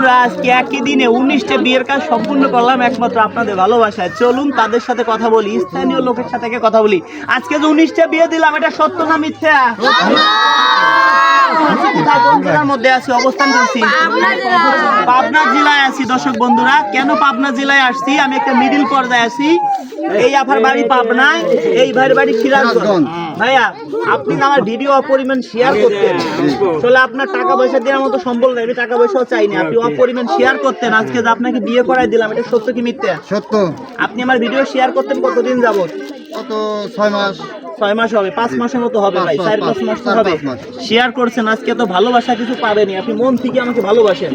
বন্ধুরা, আজকে একই দিনে উনিশটা বিয়ের কাজ সম্পূর্ণ করলাম, একমাত্র আপনাদের ভালোবাসায়। চলুন তাদের সাথে কথা বলি, স্থানীয় লোকের সাথে কথা বলি। আজকে যে উনিশটা বিয়ে দিলাম, এটা সত্য না মিথ্যা? মধ্যে আছি অবস্থান করছি পাবনা জেলায় আছি দর্শক বন্ধুরা। কেন পাবনা জেলায় আসছি? আমি একটা মিডিল পর্যায়ে আছি। এই আফার বাড়ি পাবনায় এই ভাইয়ের বাড়ি সিরাজগঞ্জ ভাইয়া আপনি আমার ভিডিও অপরিমাণ শেয়ার করতেন। আসলে আপনার টাকা পয়সা দেওয়ার মতো সম্বল নেই আমি টাকা পয়সাও চাইনি। আপনি অপরিমাণ শেয়ার করতেন। আজকে যে আপনাকে বিয়ে করাই দিলাম এটা সত্য কি মিথ্যা? সত্য। আপনি আমার ভিডিও শেয়ার করতেন কতদিন যাবত কত ছয় মাস। ছয় মাস হবে পাঁচ মাসের মতো হবে ভাই চার পাঁচ মাস তো হবে। শেয়ার করছেন আজকে তো ভালোবাসা কিছু পাবেনি আপনি মন থেকে আমাকে ভালোবাসেন।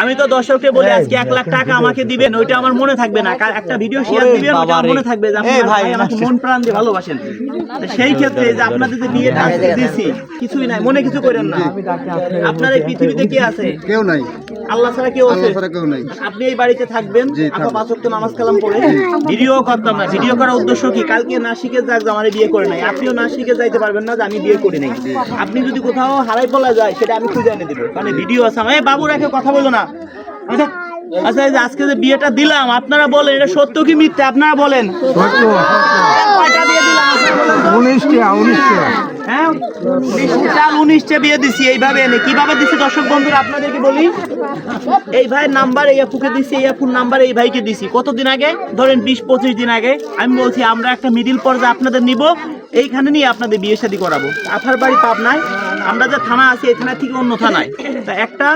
আমি তো দর্শককে বলি আজকে এক লাখ টাকা আমাকে দিবেন ওইটা আমার মনে থাকবে না। একটা ভিডিও শেয়ার দিবেন ওইটা মনে থাকবে যে আপনি আমার ভাই আমাকে মন প্রাণ দিয়ে ভালোবাসেন। সেই ক্ষেত্রে যে আপনাদের যে আজকে দিছি কিছুই নাই মনে কিছু করেন না। আপনার এই পৃথিবীতে কি আছে? কেউ নাই। আল্লাহ ছাড়া কেউ আছে? আল্লাহ ছাড়া কেউ নাই। আপনি এই বাড়িতে থাকবেন জি, আপা থাকব। পাঁচ নামাজ কালাম পড়ে। ভিডিও করতাম না ভিডিও করার উদ্দেশ্য কি? কালকে না শিখে যাক যে আমার বিয়ে করে নাই। আপনিও না শিখে যাইতে পারবেন না যে আমি বিয়ে করি নাই। আপনি যদি কোথাও হারাই পলা যায় সেটা আমি খুঁজে এনে দিব। মানে ভিডিও আছে আমার। বাবু রেখে কথা বলো না। আচ্ছা এই যে আজকে যে বিয়েটা দিলাম আপনারা বলেন এটা সত্য কি মিথ্যা? আপনারা বলেন। কয়টা বিয়ে দিলাম? আপনারা বলেন তো? উনিশটা উনিশটা। হ্যাঁ? উনিশটা উনিশটা বিয়ে দিছি এইভাবে এনে। কীভাবে দিছি দর্শক বন্ধুরা আপনাদেরকে বলি। এই ভাইয়ের নাম্বার এই আপুকে দিছি এই আপুর নাম্বার এই ভাইকে দিছি। কতদিন আগে? ধরেন বিশ পঁচিশ দিন আগে। আমি বলছি আমরা একটা মিডিল পর্যায়ে আপনাদের নিব। এইখানে নিয়ে আপনাদের বিয়ে শাদী করাবো। আফার বাড়ি পাবনায় আমরা যে থানা আছি এই থানা থেকে অন্য থানায়। তা একটা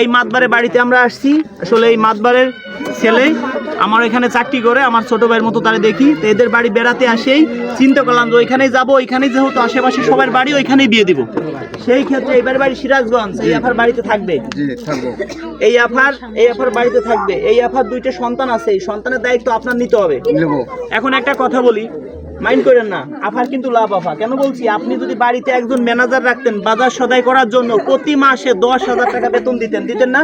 এই মাতবারের বাড়িতে আমরা আসছি আসলে এই মাতবারের ছেলে আমার এখানে চাকরি করে আমার ছোট ভাইয়ের মতো তারা দেখি তো এদের বাড়ি বেড়াতে আসেই চিন্তা করলাম যে ওইখানেই যাব ওইখানেই যেহেতু আশেপাশে সবার বাড়ি ওইখানেই বিয়ে দিব। সেই ক্ষেত্রে এবার বাড়ি সিরাজগঞ্জ এই আফার বাড়িতে থাকবে। এই আফার এই আফার বাড়িতে থাকবে। এই আফার দুইটা সন্তান আছে এই সন্তানের দায়িত্ব আপনার নিতে হবে। এখন একটা কথা বলি মাইন্ড করেন না, আফার কিন্তু লাভ আফা। কেন বলছি, আপনি যদি বাড়িতে একজন ম্যানেজার রাখতেন, বাজার সদাই করার জন্য প্রতি মাসে দশ হাজার টাকা বেতন দিতেন দিতেন না?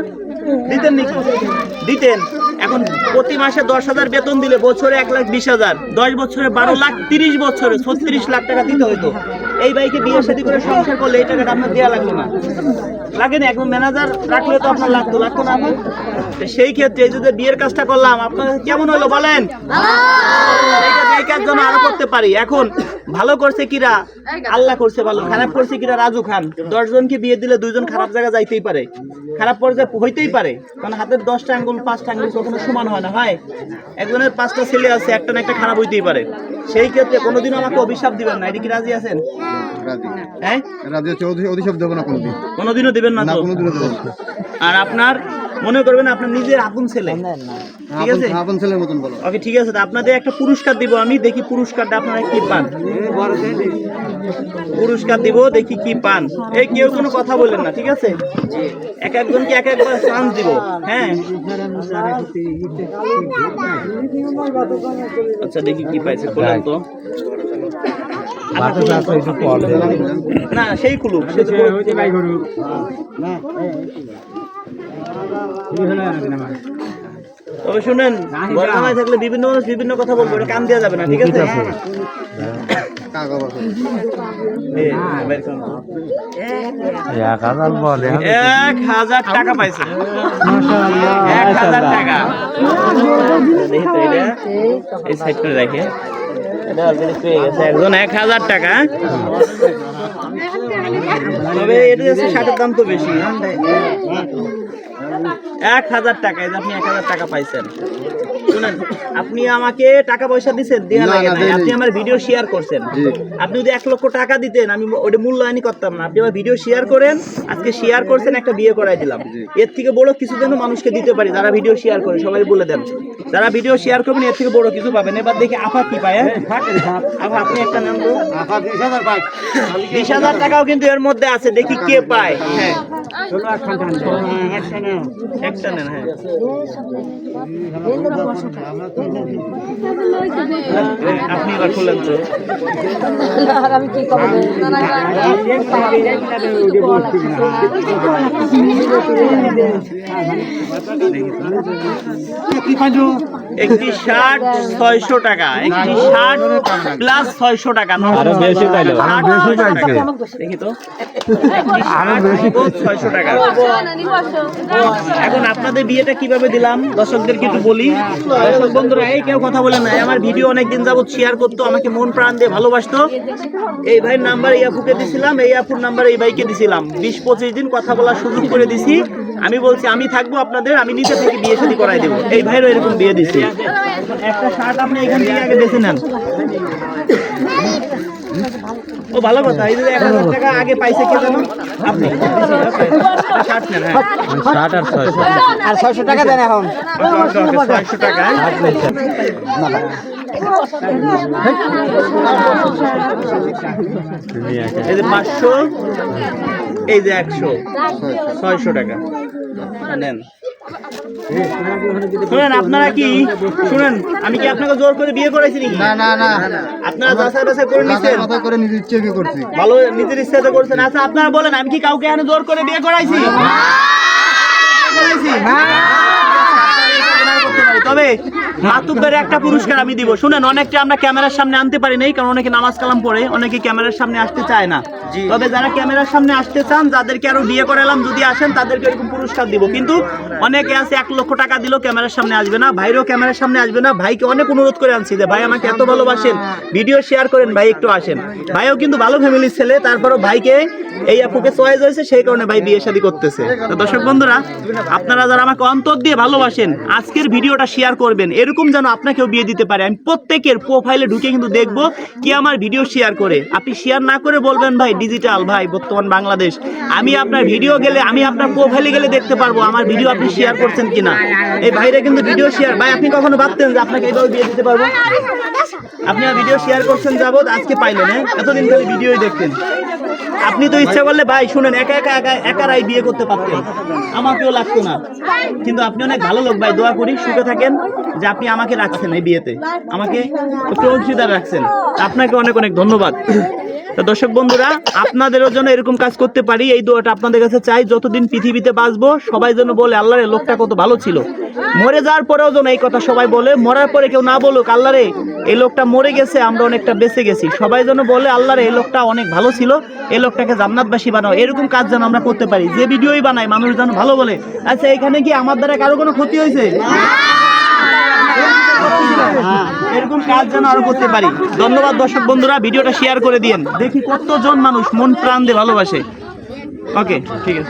দিতেন নাকি দিতেন। এখন প্রতি মাসে দশ হাজার বেতন দিলে বছরে এক লাখ বিশ হাজার, দশ বছরে বারো লাখ তিরিশ বছরে ছত্রিশ লাখ টাকা দিতে হতো এই বাইকে বিয়ে শাদী করে সংসার করলে এই টাকাটা আপনার দেওয়া লাগল না। লাগে না, এখন ম্যানেজার রাখলে তো আপনার লাগতো লাগতো না সেই ক্ষেত্রে যদি বিয়ের কাজটা করলাম, আপনার কেমন হলো বলেন? এইটা দেখার জন্য আরও করতে পারি। এখন ভালো করছে কিরা? আল্লাহ করছে ভালো, খারাপ করছে কিরা? রাজু খান। দশ জনকে বিয়ে দিলে দুইজন খারাপ জায়গা যাইতেই পারে। খারাপ পর্যায়ে হইতেই পারে। কারণ হাতের দশটা আঙ্গুল, পাঁচটা আঙ্গুল কখনো সমান হয় না, হয়? একজনের পাঁচটা ছেলে আছে, একটা না একটা খারাপ হইতেই পারে। সেই ক্ষেত্রে কোনোদিন আমাকে অভিশাপ দিবেন না। এটা কি রাজি আছেন? রাজি। হ্যাঁ? রাজি চৌধুরী অভিশাপ দেবো না কোনোদিন। কোনোদিনও দিবেন না তো? কোনোদিনও দেবো না। আর আপনার? মনে করবেন আপনার নিজের আপন ছেলে। ঠিক আছে? আপন- ছেলের মতন বলো। ওকে ঠিক আছে তো আপনাদের একটা পুরস্কার দিব আমি দেখি পুরস্কারটা আপনারা কি পান। পুরস্কার দিব দেখি কি পান। এই কেউ কোনো কথা বললেন না ঠিক আছে? এক একজনকে এক একবার চান্স দিব হ্যাঁ? আচ্ছা দেখি কি পাইছে বলেন তো। আচ্ছা। না সেই খুলুক সে তো খুলুক। তবে শুনেন বর্তমানে থাকলে বিভিন্ন মানুষ বিভিন্ন কথা বলব এটা কান দেওয়া যাবে না, ঠিক আছে। এক হাজার টাকা পাইছে। এক হাজার টাকা। গেছে। একজন এক হাজার টাকা। তবে এটা শার্টের দাম তো বেশি। এক হাজার টাকা এই যে আপনি এক হাজার টাকা পাইছেন। শুনেন আপনি আমাকে টাকা পয়সা দিচ্ছেন দেওয়া লাগে না, আপনি আমার ভিডিও শেয়ার করছেন। আপনি যদি এক লক্ষ টাকা দিতেন আমি ওটা মূল্যায়নই করতাম না। আপনি আমার ভিডিও শেয়ার করেন আজকে শেয়ার করছেন একটা বিয়ে করাই দিলাম। এর থেকে বড় কিছু যেন মানুষকে দিতে পারি যারা ভিডিও শেয়ার করে সবাই বলে দেন। যারা ভিডিও শেয়ার করবেন এর থেকে বড় কিছু পাবেন। এবার দেখি আফা কি পায় হ্যাঁ? আফা আপনি একটা নাম বিশ হাজার টাকাও কিন্তু এর মধ্যে আছে দেখি কে পায়। হ্যাঁ। একটা নেন হ্যাঁ আপনি এবার খুললেন তো আমি কি করব একটি শার্ট ছয়শো টাকা একটি শার্ট প্লাস ছয়শো টাকা আরও বেশি পাইলো। ষাট, বেশি ছয়শো টাকা। পাইছে। দেখি তো। একটি শার্ট ছয়শো ছয়শো টাকা। এখন আপনাদের বিয়েটা কীভাবে দিলাম? দর্শকদেরকে একটু বলি। দর্শক বন্ধুরা এই কেউ কথা বলে না আমার ভিডিও অনেকদিন যাবত শেয়ার করতো আমাকে মন প্রাণ দিয়ে ভালোবাসতো। এই ভাইয়ের নাম্বার এই আপুকে দিছিলাম এই আপুর নাম্বার এই ভাইকে দিছিলাম। বিশ পঁচিশ দিন কথা বলার সুযোগ করে দিছি। আমি বলছি আমি থাকব আপনাদের আমি নিজে থেকে বিয়ে শাদী করাই দেবো। এই ভাইয়েরও এরকম বিয়ে দিছি। একটা শার্ট আপনি এখান থেকে আগে বেছে নেন। ও ভালো কথা। এই যে এক হাজার টাকা আগে পাইছে কে জানো? আপনি। নেন হ্যাঁ। ষাট আর ছয়শো। আর ছয়শো টাকা দেন এখন। ছয়শো টাকা এই যে পাঁচশো এই যে একশো। ছয়শো টাকা। নেন। শুনেন আপনারা কি? শুনেন আমি কি আপনাকে জোর করে বিয়ে করাইছি নাকি? না না না। আপনারা যাচাই বাছাই করে নিছেন? কথা করে নিজের ইচ্ছে বিয়ে করছি। ভালো নিজের ইচ্ছাতে করছেন। আচ্ছা আপনারা বলেন আমি কি কাউকে এখানে জোর করে বিয়ে করাইছি? করাইছি? তবে মাতুব্বের একটা পুরস্কার আমি দিব। শুনেন অনেকটা আমরা ক্যামেরার সামনে আনতে পারি নাই কারণ অনেকে নামাজ কালাম পড়ে অনেকে ক্যামেরার সামনে আসতে চায় না। তবে যারা ক্যামেরার সামনে আসতে চান যাদেরকে আরও বিয়ে করালাম যদি আসেন তাদেরকে এরকম পুরস্কার দিব। কিন্তু অনেকে আছে এক লক্ষ টাকা দিলেও ক্যামেরার সামনে আসবে না ভাইরও ক্যামেরার সামনে আসবে না। ভাইকে অনেক অনুরোধ করে আনছি যে ভাই আমাকে এত ভালোবাসেন ভিডিও শেয়ার করেন ভাই একটু আসেন। ভাইও কিন্তু ভালো ফ্যামিলির ছেলে তারপরও ভাইকে এই আপুকে চয়েস হয়েছে সেই কারণে ভাই বিয়ে শাদী করতেছে। তো দর্শক বন্ধুরা আপনারা যারা আমাকে অন্তর দিয়ে ভালোবাসেন আজকের ভিডিওটা শেয়ার করবেন। এরকম যেন আপনাকেও বিয়ে দিতে পারে। আমি প্রত্যেকের প্রোফাইলে ঢুকে কিন্তু দেখব কি আমার ভিডিও শেয়ার করে। আপনি শেয়ার না করে বলবেন, ভাই ডিজিটাল ভাই, বর্তমান বাংলাদেশ। আমি আপনার ভিডিও গেলে, আমি আপনার প্রোফাইলে গেলে দেখতে পারব আমার ভিডিও আপনি শেয়ার করছেন কিনা। এই ভাইরা কিন্তু ভিডিও শেয়ার ভাই, আপনি কখনো ভাবতেন যে আপনাকে এইভাবে বিয়ে দিতে পারব? আপনি ভিডিও শেয়ার করছেন যাবত আজকে পাইলেন হ্যাঁ? এতদিন খালি ভিডিওই দেখতেন। আপনি তো ইচ্ছা করলে, ভাই, শুনেন, একা একা একা, একারাই বিয়ে করতে পারতেন। আমাকেও লাগতো না। কিন্তু আপনি অনেক ভালো লোক, ভাই, দোয়া করি, সুখে থাকেন। যে আপনি আমাকে রাখছেন এই বিয়েতে। আমাকে একটু অংশীদার রাখছেন। আপনাকে অনেক অনেক ধন্যবাদ। দর্শক বন্ধুরা, আপনাদেরও জন্য এরকম কাজ করতে পারি, এই দোয়াটা আপনাদের কাছে চাই। যতদিন পৃথিবীতে বাঁচবো, সবাই যেন বলে, আল্লাহরে, লোকটা কত ভালো ছিল। মরে যাওয়ার পরেও যেন এই কথা সবাই বলে, মরার পরে কেউ না বলুক, আল্লাহরে, এই লোকটা মরে গেছে, আমরা অনেকটা বেঁচে গেছি। সবাই যেন বলে, আল্লাহরে, এই লোকটা অনেক ভালো ছিল, এই লোকটাকে জান্নাতবাসী বানাও। এরকম কাজ যেন আমরা করতে পারি। যে ভিডিওই বানাই মানুষ যেন ভালো বলে আচ্ছা এখানে কি আমার দ্বারা কারও কোনো ক্ষতি হয়েছে? এরকম কাজ যেন আরও করতে পারি। ধন্যবাদ দর্শক বন্ধুরা, ভিডিওটা শেয়ার করে দিয়েন। দেখি কতজন মানুষ মন প্রাণ দিয়ে ভালোবাসে। ওকে ঠিক আছে।